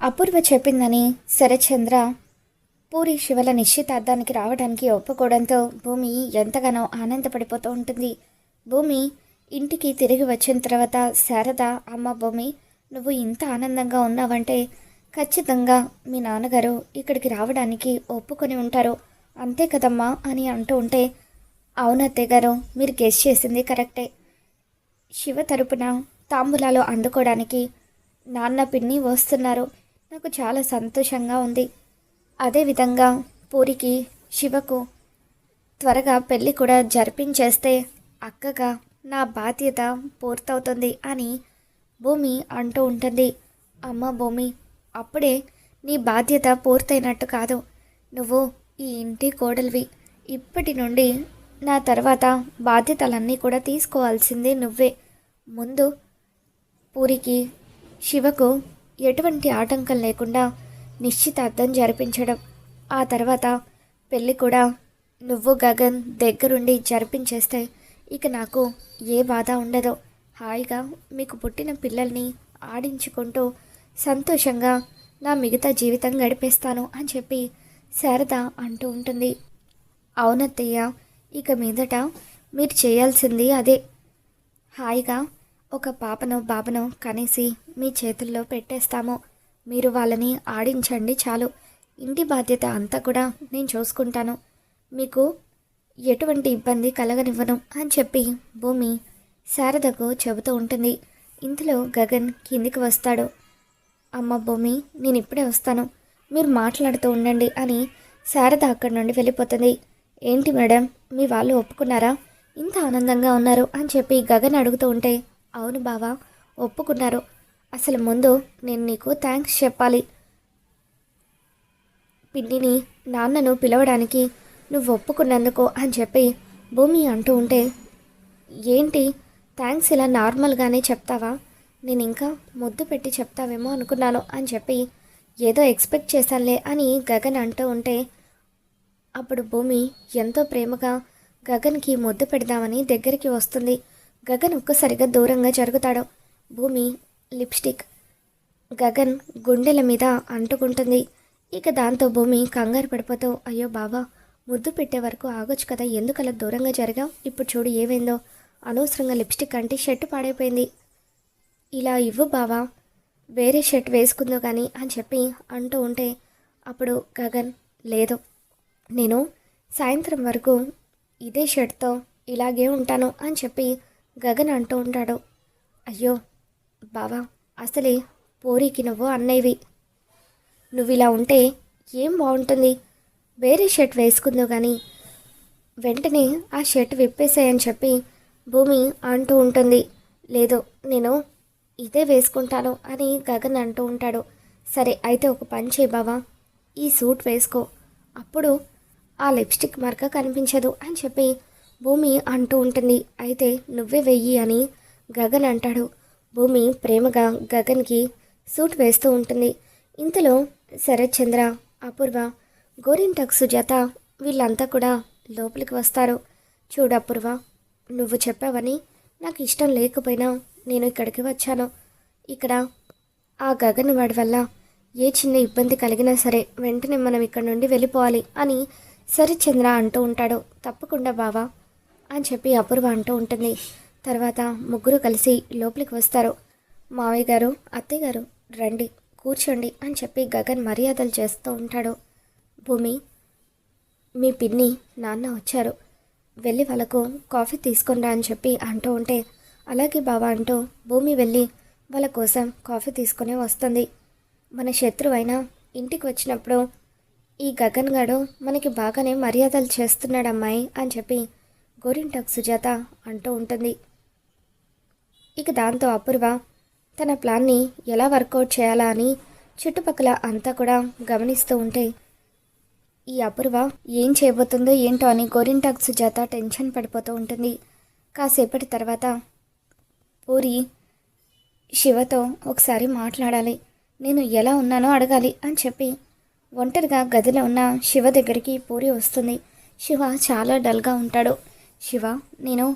అపూర్వ చెప్పిందని శరచంద్ర పూరి శివల నిశ్చితార్థానికి రావడానికి ఒప్పుకోవడంతో భూమి ఎంతగానో ఆనందపడిపోతూ ఉంటుంది. భూమి ఇంటికి తిరిగి వచ్చిన తర్వాత శారద అమ్మ భూమి నువ్వు ఇంత ఆనందంగా ఉన్నావంటే ఖచ్చితంగా మీ నాన్నగారు ఇక్కడికి రావడానికి ఒప్పుకొని ఉంటారు. అంతే కదమ్మా అని అంటూ ఉంటే అవునత్తయ్య గారు మీరు గెస్ చేసింది కరెక్టే. శివ తరపున తాంబూలాలు అందుకోవడానికి నాన్న పిన్ని వస్తున్నారు. నాకు చాలా సంతోషంగా ఉంది. అదేవిధంగా పూరికి శివకు త్వరగా పెళ్ళి కూడా జరిపించేస్తే అక్కగా నా బాధ్యత పూర్తవుతుంది అని భూమి అంటూ ఉంటుంది. అమ్మ భూమి అప్పుడే నీ బాధ్యత పూర్తయినట్టు కాదు. నువ్వు ఈ ఇంటి కోడలివి. ఇప్పటి నుండి నా తర్వాత బాధ్యతలన్నీ కూడా తీసుకోవాల్సిందే నువ్వే. ముందు పూరికి శివకు ఎటువంటి ఆటంకం లేకుండా నిశ్చితార్థం జరిపించడం. ఆ తర్వాత పెళ్ళి కూడా నువ్వు గగన్ దగ్గరుండి జరిపించేస్తే ఇక నాకు ఏ బాధ ఉండదు. హాయిగా మీకు పుట్టిన పిల్లల్ని ఆడించుకుంటూ సంతోషంగా నా మిగతా జీవితం గడిపేస్తాను అని చెప్పి శారద అంటూ ఉంటుంది. అవునత్తయ్య ఇక మీదట మీరు చేయాల్సింది అదే. హాయిగా ఒక పాపను బాబను కనేసి మీ చేతుల్లో పెట్టేస్తాము. మీరు వాళ్ళని ఆడించండి చాలు. ఇంటి బాధ్యత అంతా కూడా నేను చూసుకుంటాను. మీకు ఎటువంటి ఇబ్బంది కలగనివ్వను అని చెప్పి భూమి శారదకు చెబుతూ ఉంటుంది. ఇంతలో గగన్ కిందికి వస్తాడు. అమ్మ భూమి నేను ఇప్పుడే వస్తాను. మీరు మాట్లాడుతూ ఉండండి అని శారద అక్కడి నుండి వెళ్ళిపోతుంది. ఏంటి మేడం మీ వాళ్ళు ఒప్పుకున్నారా? ఇంత ఆనందంగా ఉన్నారు అని చెప్పి గగన్ అడుగుతూ ఉంటే అవును బావా ఒప్పుకున్నారు. అసలు ముందు నేను నీకు థ్యాంక్స్ చెప్పాలి. పిన్నిని నాన్నను పిలవడానికి నువ్వు ఒప్పుకున్నందుకు అని చెప్పి భూమి అంటూ ఉంటే ఏంటి థ్యాంక్స్ ఇలా నార్మల్గానే చెప్తావా? నేను ఇంకా ముద్దు పెట్టి చెప్తావేమో అనుకున్నాను అని చెప్పి ఏదో ఎక్స్పెక్ట్ చేశానులే అని గగన్ అంటూ ఉంటే అప్పుడు భూమి ఎంతో ప్రేమగా గగన్కి ముద్దు పెడదామని దగ్గరికి వస్తుంది. గగన్ ఒక్కసారిగా దూరంగా జరుగుతాడు. భూమి లిప్స్టిక్. గగన్ గుండెల మీద అంటుకుంటుంది. ఇక దాంతో భూమి కంగారు పడిపోతూ అయ్యో బాబా ముద్దు పెట్టే వరకు ఆగొచ్చు కదా ఎందుకలా దూరంగా జరిగావు? ఇప్పుడు చూడు ఏమైందో. అనవసరంగా లిప్స్టిక్ అంటే షర్ట్ పాడైపోయింది. ఇలా ఇవ్వు బావా వేరే షర్ట్ వేసుకుందో కానీ అని చెప్పి అంటూ ఉంటే అప్పుడు గగన్ లేదు నేను సాయంత్రం వరకు ఇదే షర్ట్తో ఇలాగే ఉంటాను అని చెప్పి గగన్ అంటూ ఉంటాడు. అయ్యో బావా అసలే పోరికి నువ్వు అన్నయ్యవి. నువ్వు ఇలా ఉంటే ఏం బాగుంటుంది వేరే షర్ట్ వేసుకుందో కానీ వెంటనే ఆ షర్ట్ విప్పేసాయని చెప్పి భూమి అంటూ ఉంటుంది. లేదు నేను ఇదే వేసుకుంటాను అని గగన్ అంటూ ఉంటాడు. సరే అయితే ఒక పని చేయి బావా. ఈ సూట్ వేసుకో. అప్పుడు ఆ లిప్స్టిక్ మరక కనిపించదు అని చెప్పి భూమి అంటూ ఉంటుంది. అయితే నువ్వే వెయ్యి అని గగన్ అంటాడు. భూమి ప్రేమగా గగన్కి సూట్ వేస్తూ ఉంటుంది. ఇంతలో శరత్ చంద్ర అపూర్వ గోరింటక్ సుజాత వీళ్ళంతా కూడా లోపలికి వస్తారు. చూడు అపూర్వ నువ్వు చెప్పావని నాకు ఇష్టం లేకపోయినా నేను ఇక్కడికి వచ్చాను. ఇక్కడ ఆ గగన్ వాడి వల్ల ఏ చిన్న ఇబ్బంది కలిగినా సరే వెంటనే మనం ఇక్కడ నుండి వెళ్ళిపోవాలి అని సరిచంద్ర అంటూ ఉంటాడు. తప్పకుండా బావా అని చెప్పి అపూర్వ అంటూ ఉంటుంది. తర్వాత ముగ్గురు కలిసి లోపలికి వస్తారు. మావయ్య గారు అత్తయ్య గారు రండి కూర్చోండి అని చెప్పి గగన్ మర్యాదలు చేస్తూ ఉంటాడు. భూమి మీ పిన్ని నాన్న వచ్చారు. వెళ్ళి వాళ్ళకు కాఫీ తీసుకునిరా అని చెప్పి అంటూ ఉంటే అలాగే బావా అంటూ భూమి వెళ్ళి వాళ్ళ కోసం కాఫీ తీసుకునే వస్తుంది. మన శత్రువైన ఇంటికి వచ్చినప్పుడు ఈ గగన్ గాడు మనకి బాగానే మర్యాదలు చేస్తున్నాడు అమ్మాయి అని చెప్పి గోరింటాక్ సుజాత అంటూ ఉంటుంది. ఇక దాంతో అపూర్వ తన ప్లాన్ని ఎలా వర్కౌట్ చేయాలా అని చుట్టుపక్కల అంతా కూడా గమనిస్తూ ఉంటే ఈ అపూర్వ ఏం చేయబోతుందో ఏంటో అని గోరింటాక్ సుజాత టెన్షన్ పడిపోతూ ఉంటుంది. కాసేపటి తర్వాత పూరి శివతో ఒకసారి మాట్లాడాలి. నేను ఎలా ఉన్నానో అడగాలి అని చెప్పి ఒంటరిగా గదిలో ఉన్న శివ దగ్గరికి పూరి వస్తుంది. శివ చాలా డల్గా ఉంటాడు. శివ నేను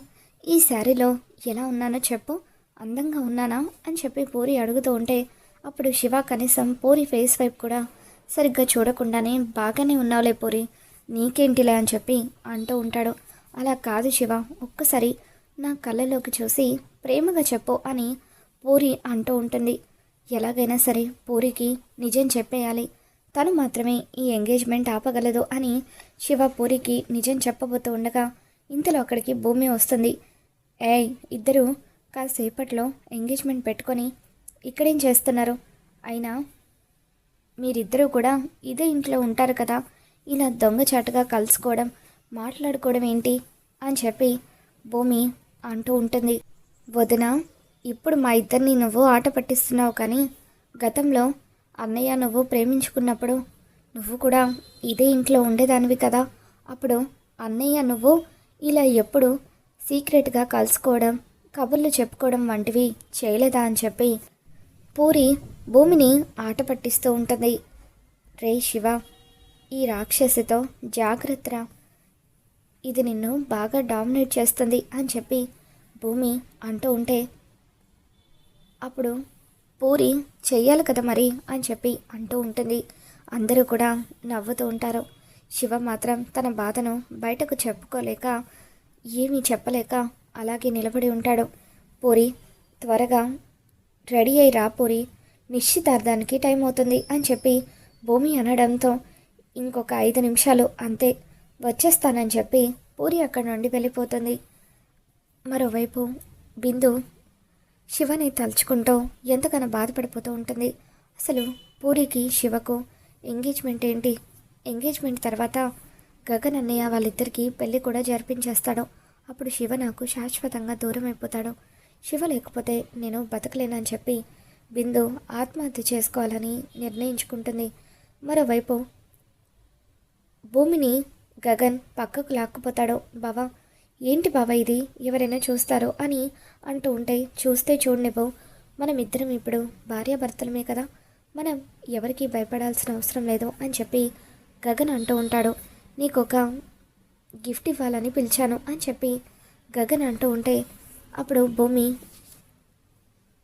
ఈ శారీలో ఎలా ఉన్నానో చెప్పు. అందంగా ఉన్నానా అని చెప్పి పూరి అడుగుతూ ఉంటే అప్పుడు శివ కనీసం పూరి ఫేస్ వైపు కూడా సరిగ్గా చూడకుండానే బాగానే ఉన్నావులే పూరి. నీకేంటిలే అని చెప్పి అంటూ ఉంటాడు. అలా కాదు శివ ఒక్కసారి నా కళ్ళలోకి చూసి ప్రేమగా చెప్పు అని పూరి అంటూ ఉంటుంది. ఎలాగైనా సరే పూరికి నిజం చెప్పేయాలి. తను మాత్రమే ఈ ఎంగేజ్మెంట్ ఆపగలదు అని శివ పూరికి నిజం చెప్పబోతూ ఉండగా ఇంతలో అక్కడికి భూమి వస్తుంది. ఏయ్ ఇద్దరు కాసేపట్లో ఎంగేజ్మెంట్ పెట్టుకొని ఇక్కడేం చేస్తున్నారు? అయినా మీరిద్దరూ కూడా ఇదే ఇంట్లో ఉంటారు కదా. ఇలా దొంగచాటుగా కలుసుకోవడం మాట్లాడుకోవడం ఏంటి? అని చెప్పి భూమి అంటూ ఉంటుంది. వదిన ఇప్పుడు మా ఇద్దరిని నువ్వు ఆట పట్టిస్తున్నావు కానీ గతంలో అన్నయ్య నువ్వు ప్రేమించుకున్నప్పుడు నువ్వు కూడా ఇదే ఇంట్లో ఉండేదానివి కదా. అప్పుడు అన్నయ్య నువ్వు ఇలా ఎప్పుడు? సీక్రెట్గా కలుసుకోవడం కబుర్లు చెప్పుకోవడం వంటివి చేయలేదా అని చెప్పి పూరి భూమిని ఆట పట్టిస్తూ ఉంటుంది. రే శివ ఈ రాక్షసితో జాగ్రత్త ఇది నిన్ను బాగా డామినేట్ చేస్తుంది అని చెప్పి భూమి అంటూ ఉంటే అప్పుడు పూరి చెయ్యాలి కదా మరి అని చెప్పి అంటూ ఉంటుంది. అందరూ కూడా నవ్వుతూ ఉంటారు. శివ మాత్రం తన బాధను బయటకు చెప్పుకోలేక ఏమీ చెప్పలేక అలాగే నిలబడి ఉంటాడు. పూరి త్వరగా రెడీ అయి రా పూరి. నిశ్చితార్థానికి టైం అవుతుంది అని చెప్పి భూమి అనడంతో ఇంకొక ఐదు నిమిషాలు అంతే వచ్చేస్తానని చెప్పి పూరి అక్కడి నుండి వెళ్ళిపోతుంది. మరోవైపు బిందు శివని తలుచుకుంటూ ఎంతగానో బాధపడిపోతూ ఉంటుంది. అసలు పూరికి శివకు ఎంగేజ్మెంట్ ఏంటి? ఎంగేజ్మెంట్ తర్వాత గగన్ అన్నయ్య వాళ్ళిద్దరికీ పెళ్ళి కూడా జరిపించేస్తాడు. అప్పుడు శివ నాకు శాశ్వతంగా దూరం అయిపోతాడు. శివ లేకపోతే నేను బతకలేనని చెప్పి బిందు ఆత్మహత్య చేసుకోవాలని నిర్ణయించుకుంటుంది. మరోవైపు భూమిని గగన్ పక్కకు లాక్కుపోతాడు. బావా ఏంటి బావా ఇది? ఎవరైనా చూస్తారో అని అంటూ ఉంటే చూస్తే చూడనివ్వు మనం ఇద్దరం ఇప్పుడు భార్యాభర్తలమే కదా. మనం ఎవరికి భయపడాల్సిన అవసరం లేదు అని చెప్పి గగన్ అంటూ ఉంటాడు. నీకు ఒక గిఫ్ట్ ఇవ్వాలని పిలిచాను అని చెప్పి గగన్ అంటూ ఉంటే అప్పుడు భూమి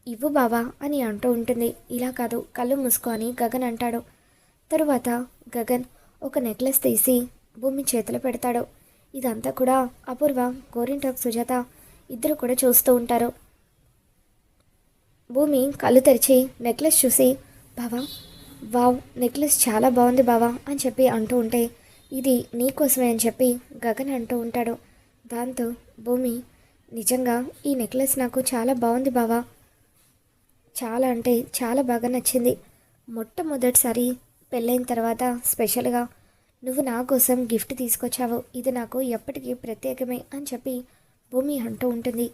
ఇవ్వు బావా అని అంటూ ఉంటుంది. ఇలా కాదు కళ్ళు మూసుకో అని గగన్ అంటాడు. తరువాత గగన్ ఒక నెక్లెస్ తీసి భూమి చేతిలో పెడతాడు. ఇదంతా కూడా అపూర్వ గోరింటాక్ సుజాత ఇద్దరు కూడా చూస్తూ ఉంటారు. భూమి కళ్ళు తెరిచి నెక్లెస్ చూసి బావా వావ్ నెక్లెస్ చాలా బాగుంది బావా అని చెప్పి అంటూ ఉంటే ఇది నీకోసమే అని చెప్పి గగన్ అంటూ ఉంటాడు. దాంతో భూమి నిజంగా ఈ నెక్లెస్ నాకు చాలా బాగుంది బావా. చాలా అంటే చాలా బాగా నచ్చింది. మొట్టమొదటిసారి పెళ్ళైన తర్వాత స్పెషల్గా నువ్వు నా కోసం గిఫ్ట్ తీసుకొచ్చావు. ఇది నాకు ఎప్పటికీ ప్రత్యేకమే అని చెప్పి భూమి అంటూ ఉంటుంది.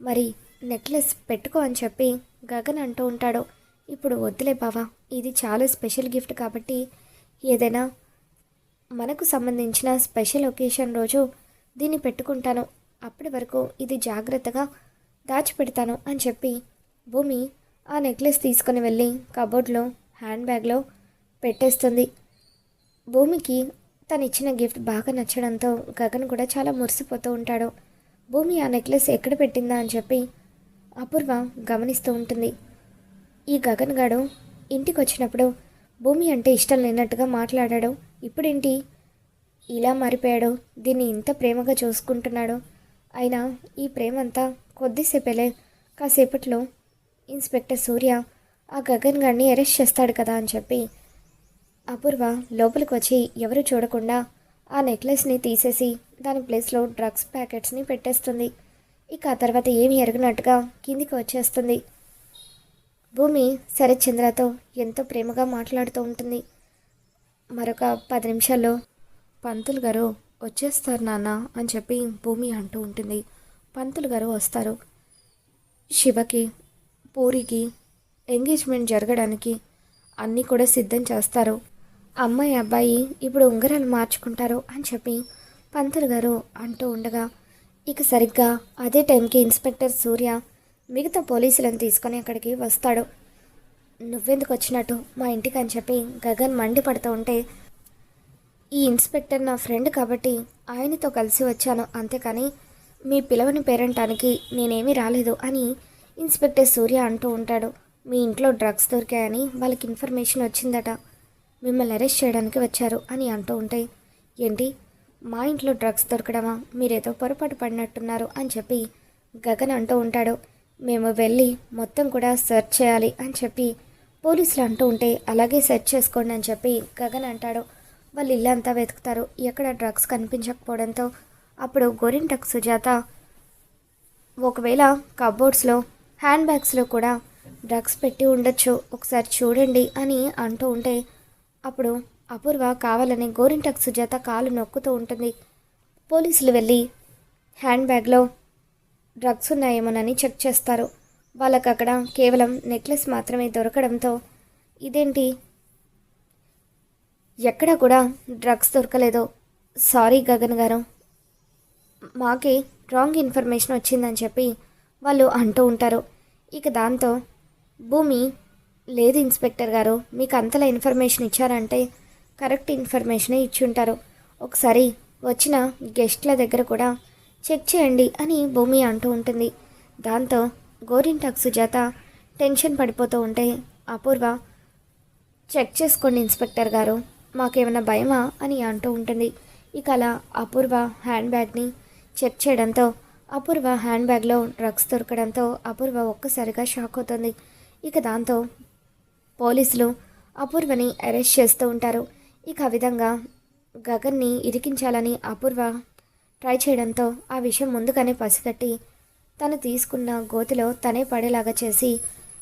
మరి నెక్లెస్ పెట్టుకో అని చెప్పి గగన్ అంటూ ఉంటాడు. ఇప్పుడు వద్దులే బావా ఇది చాలా స్పెషల్ గిఫ్ట్ కాబట్టి ఏదైనా మనకు సంబంధించిన స్పెషల్ ఒకేషన్ రోజు దీన్ని పెట్టుకుంటాను. అప్పటి వరకు ఇది జాగ్రత్తగా దాచిపెడతాను అని చెప్పి భూమి ఆ నెక్లెస్ తీసుకొని వెళ్ళి కబోర్డ్లో హ్యాండ్ బ్యాగ్లో పెట్టేస్తుంది. భూమికి తను ఇచ్చిన గిఫ్ట్ బాగా నచ్చడంతో గగన్ కూడా చాలా మురిసిపోతూ ఉంటాడు. భూమి ఆ నెక్లెస్ ఎక్కడ పెట్టిందా అని చెప్పి అపూర్వ గమనిస్తూ ఉంటుంది. ఈ గగన్ గాడు ఇంటికి వచ్చినప్పుడు భూమి అంటే ఇష్టం లేనట్టుగా మాట్లాడాడు. ఇప్పుడేంటి? ఇలా మారిపోయాడు. దీన్ని ఇంత ప్రేమగా చూసుకుంటున్నాడు. అయినా ఈ ప్రేమ అంతా కొద్దిసేపేలే. కాసేపట్లో ఇన్స్పెక్టర్ సూర్య ఆ గగన్ గారిని అరెస్ట్ చేస్తాడు కదా అని చెప్పి అపూర్వ లోపలికి వచ్చి ఎవరు చూడకుండా ఆ నెక్లెస్ని తీసేసి దాని ప్లేస్లో డ్రగ్స్ ప్యాకెట్స్ని పెట్టేస్తుంది. ఇక ఆ తర్వాత ఏమి ఎరగనట్టుగా కిందికి వచ్చేస్తుంది. భూమి శరత్చంద్రతో ఎంతో ప్రేమగా మాట్లాడుతూ ఉంటుంది. మరొక పది నిమిషాల్లో పంతులు గారు వచ్చేస్తారు నాన్న అని చెప్పి భూమి అంటూ ఉంటుంది. పంతులు గారు వస్తారు. శివకి పూరికి ఎంగేజ్మెంట్ జరగడానికి అన్నీ కూడా సిద్ధం చేస్తారు. అమ్మాయి అబ్బాయి ఇప్పుడు ఉంగరాలు మార్చుకుంటారు అని చెప్పి పంతులు గారు అంటూ ఉండగా ఇక సరిగ్గా అదే టైంకి ఇన్స్పెక్టర్ సూర్య మిగతా పోలీసులను తీసుకొని అక్కడికి వస్తాడు. నువ్వెందుకు వచ్చినట్టు? మా ఇంటికి అని చెప్పి గగన్ మండిపడుతూ ఉంటే ఈ ఇన్స్పెక్టర్ నా ఫ్రెండ్ కాబట్టి ఆయనతో కలిసి వచ్చాను అంతేకాని మీ పిలవని పేరంటానికి నేనేమీ రాలేదు అని ఇన్స్పెక్టర్ సూర్య అంటూ ఉంటాడు. మీ ఇంట్లో డ్రగ్స్ దొరికాయని వాళ్ళకి ఇన్ఫర్మేషన్ వచ్చిందట. మిమ్మల్ని అరెస్ట్ చేయడానికి వచ్చారు అని అంటూ ఉంటే ఏంటి? మా ఇంట్లో డ్రగ్స్ దొరకడమా? మీరేదో పొరపాటు పడినట్టున్నారు అని చెప్పి గగన్ అంటూ ఉంటాడు. మేము వెళ్ళి మొత్తం కూడా సెర్చ్ చేయాలి అని చెప్పి పోలీసులు అంటూ ఉంటే అలాగే సెర్చ్ చేసుకోండి అని చెప్పి గగన్ అంటాడు. వాళ్ళు ఇల్లంతా వెతుకుతారు. ఎక్కడ డ్రగ్స్ కనిపించకపోవడంతో అప్పుడు గోరింటక్ సుజాత ఒకవేళ కబోర్డ్స్లో హ్యాండ్ బ్యాగ్స్లో కూడా డ్రగ్స్ పెట్టి ఉండొచ్చు. ఒకసారి చూడండి అని అంటూ ఉంటే అప్పుడు అపూర్వ కావాలని గోరింటక్ సుజాత కాలు నొక్కుతూ ఉంటుంది. పోలీసులు వెళ్ళి హ్యాండ్ బ్యాగ్లో డ్రగ్స్ ఉన్నాయేమోనని చెక్ చేస్తారు. వాళ్ళకు అక్కడ కేవలం నెక్లెస్ మాత్రమే దొరకడంతో ఇదేంటి? ఎక్కడ కూడా డ్రగ్స్ దొరకలేదు. సారీ గగన్ గారు. మాకే రాంగ్ ఇన్ఫర్మేషన్ వచ్చిందని చెప్పి వాళ్ళు అంటూ ఉంటారు. ఇక దాంతో భూమి లేదు ఇన్స్పెక్టర్ గారు మీకు అంతలా ఇన్ఫర్మేషన్ ఇచ్చారంటే కరెక్ట్ ఇన్ఫర్మేషనే ఇచ్చి ఉంటారు ఒకసారి వచ్చిన గెస్ట్ల దగ్గర కూడా చెక్ చేయండి అని భూమి అంటూ ఉంటుంది. దాంతో గోరింటాక్ సుజాత టెన్షన్ పడిపోతూ ఉంటే అపూర్వ చెక్ చేసుకోండి ఇన్స్పెక్టర్ గారు. మాకేమైనా భయమా? అని అంటూ ఉంటుంది. ఇక అలా అపూర్వ హ్యాండ్ బ్యాగ్ని చెక్ చేయడంతో అపూర్వ హ్యాండ్ బ్యాగ్లో డ్రగ్స్ దొరకడంతో అపూర్వ ఒక్కసారిగా షాక్ అవుతుంది. ఇక దాంతో పోలీసులు అపూర్వని అరెస్ట్ చేస్తూ ఉంటారు. ఇక ఆ విధంగా గగన్ని ఇరికించాలని అపూర్వ ట్రై చేయడంతో ఆ విషయం ముందుగానే పసిగట్టి తను తీసుకున్న గోతిలో తనే పడేలాగా చేసి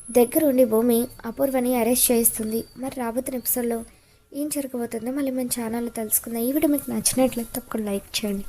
దగ్గరుండి భూమి అపూర్వని అరెస్ట్ చేయిస్తుంది. మరి రాబోతున్న ఎపిసోడ్లో ఏం జరగబోతుందో మళ్ళీ మన ఛానల్లో తెలుసుకుందాం. ఈ వీడియో మీకు నచ్చినట్లయితే తప్పకుండా లైక్ చేయండి.